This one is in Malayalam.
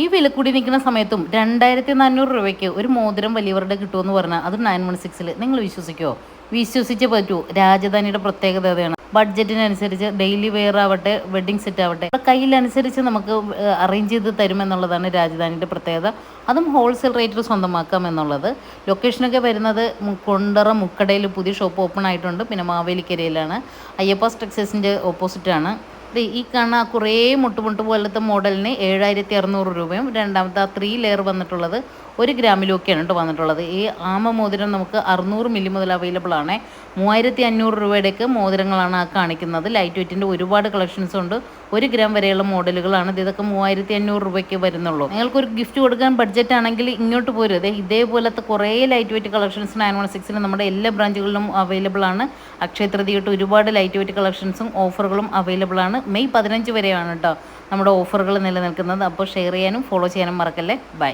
ഈ വില കൂടി നിൽക്കുന്ന സമയത്തും രണ്ടായിരത്തി നാനൂറ് രൂപയ്ക്ക് ഒരു മോതിരം വലിയവരുടെ കിട്ടുമെന്ന് പറഞ്ഞാൽ അത് നയൻ വൺ സിക്സിൽ നിങ്ങൾ വിശ്വസിക്കുമോ വിശ്വസിച്ചേ പറ്റൂ. രാജധാനിയുടെ പ്രത്യേകത അതാണ്. ബഡ്ജറ്റിനനുസരിച്ച് ഡെയിലി വെയർ ആവട്ടെ വെഡ്ഡിങ് സെറ്റ് ആവട്ടെ കയ്യിലനുസരിച്ച് നമുക്ക് അറേഞ്ച് ചെയ്ത് തരുമെന്നുള്ളതാണ് രാജധാനിയുടെ പ്രത്യേകത. അതും ഹോൾസെയിൽ റേറ്റിൽ സ്വന്തമാക്കാം എന്നുള്ളത്. ലൊക്കേഷനൊക്കെ വരുന്നത് കൊണ്ടറ മുക്കടയിൽ പുതിയ ഷോപ്പ് ഓപ്പൺ ആയിട്ടുണ്ട്. പിന്നെ മാവേലിക്കരയിലാണ്. അയ്യപ്പ ടെക്സൈസിന്റെ ഓപ്പോസിറ്റാണ്. ഈ കാണുന്ന കുറേ മുട്ടുമുട്ട് പോലത്തെ മോഡലിന് ഏഴായിരത്തി അറുന്നൂറ് രൂപയും രണ്ടാമത്തെ ആ ത്രീ ലെയർ വന്നിട്ടുള്ളത് ഒരു ഗ്രാമിലൊക്കെയാണ് കേട്ടോ വന്നിട്ടുള്ളത്. ഈ ആമ മോതിരം നമുക്ക് അറുന്നൂറ് മില്ലി മുതൽ അവൈലബിൾ ആണ്. മൂവായിരത്തി അഞ്ഞൂറ് രൂപയുടെയൊക്കെ മോതിരങ്ങളാണ് ആ കാണിക്കുന്നത്. ലൈറ്റ് വെയിറ്റിന്റെ ഒരുപാട് കളക്ഷൻസ് ഉണ്ട്. ഒരു ഗ്രാം വരെയുള്ള മോഡലുകളാണ്. ഇത് ഇതൊക്കെ മൂവായിരത്തി അഞ്ഞൂറ് രൂപയ്ക്ക് വരുന്നുള്ളൂ. നിങ്ങൾക്കൊരു ഗിഫ്റ്റ് കൊടുക്കാൻ ബഡ്ജറ്റ് ആണെങ്കിൽ ഇങ്ങോട്ട് പോരും. അതെ ഇതേപോലത്തെ കുറേ light weight collections nine one സിക്സിന് നമ്മുടെ എല്ലാ ബ്രാഞ്ചുകളിലും അവൈലബിൾ ആണ്. അക്ഷയ തൃതിയിട്ട് ഒരുപാട് ലൈറ്റ് വെയിറ്റ് കളക്ഷൻസും ഓഫറുകളും അവൈലബിൾ ആണ്. മെയ് പതിനഞ്ച് വരെയാണ് കേട്ടോ നമ്മുടെ ഓഫറുകൾ നിലനിൽക്കുന്നത്. അപ്പോൾ ഷെയർ ചെയ്യാനും ഫോളോ ചെയ്യാനും മറക്കല്ലേ? ബൈ.